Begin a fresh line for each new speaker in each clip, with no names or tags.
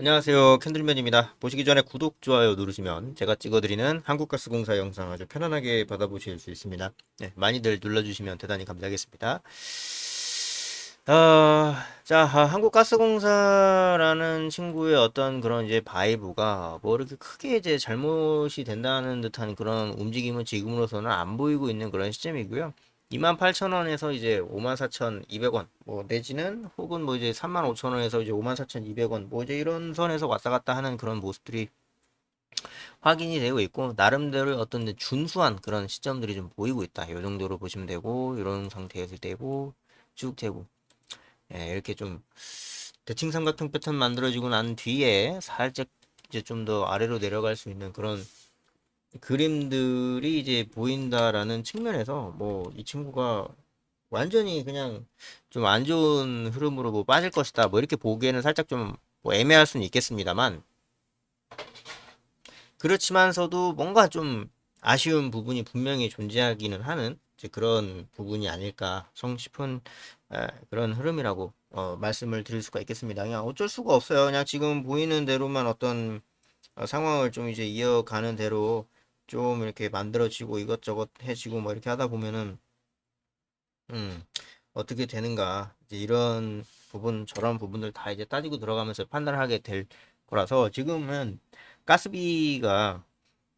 안녕하세요. 캔들맨입니다. 보시기 전에 구독, 좋아요 누르시면 제가 찍어드리는 한국가스공사 영상 아주 편안하게 받아보실 수 있습니다. 네, 많이들 눌러주시면 대단히 감사하겠습니다. 어, 자, 아, 한국가스공사라는 친구의 어떤 그런 이제 바이브가 뭐 이렇게 크게 이제 잘못이 된다는 듯한 그런 움직임은 지금으로서는 안 보이고 있는 그런 시점이고요. 28,000원에서 이제 54,200원. 뭐 내지는 혹은 뭐 이제 35,000원에서 이제 54,200원. 뭐 이제 이런 선에서 왔다 갔다 하는 그런 모습들이 확인이 되고 있고 나름대로 어떤 준수한 그런 시점들이 좀 보이고 있다. 이 정도로 보시면 되고 이런 상태에서 되고 쭉 되고. 예, 이렇게 좀 대칭 삼각형 패턴 만들어지고 난 뒤에 살짝 이제 좀 더 아래로 내려갈 수 있는 그런 그림들이 이제 보인다라는 측면에서 뭐 이 친구가 완전히 그냥 좀 안 좋은 흐름으로 뭐 빠질 것이다 뭐 이렇게 보기에는 살짝 좀 뭐 애매할 수는 있겠습니다만 그렇지만서도 뭔가 좀 아쉬운 부분이 분명히 존재하기는 하는 이제 그런 부분이 아닐까 싶은 에, 그런 흐름이라고 어, 말씀을 드릴 수가 있겠습니다. 그냥 어쩔 수가 없어요. 그냥 지금 보이는 대로만 어떤 어, 상황을 좀 이제 이어가는 대로 좀 이렇게 만들어지고 이것저것 해지고 뭐 이렇게 하다 보면은 음 어떻게 되는가 이제 이런 부분 저런 부분들 다 이제 따지고 들어가면서 판단을 하게 될 거라서 지금은 가스비가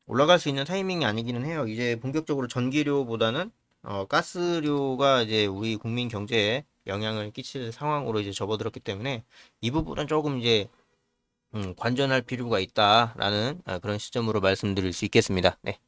올라갈 수 있는 타이밍이 아니기는 해요. 이제 본격적으로 전기료보다는 어, 가스료가 이제 우리 국민 경제에 영향을 끼칠 상황으로 이제 접어들었기 때문에 이 부분은 조금 이제 음, 관전할 필요가 있다라는 아, 그런 시점으로 말씀드릴 수 있겠습니다. 네.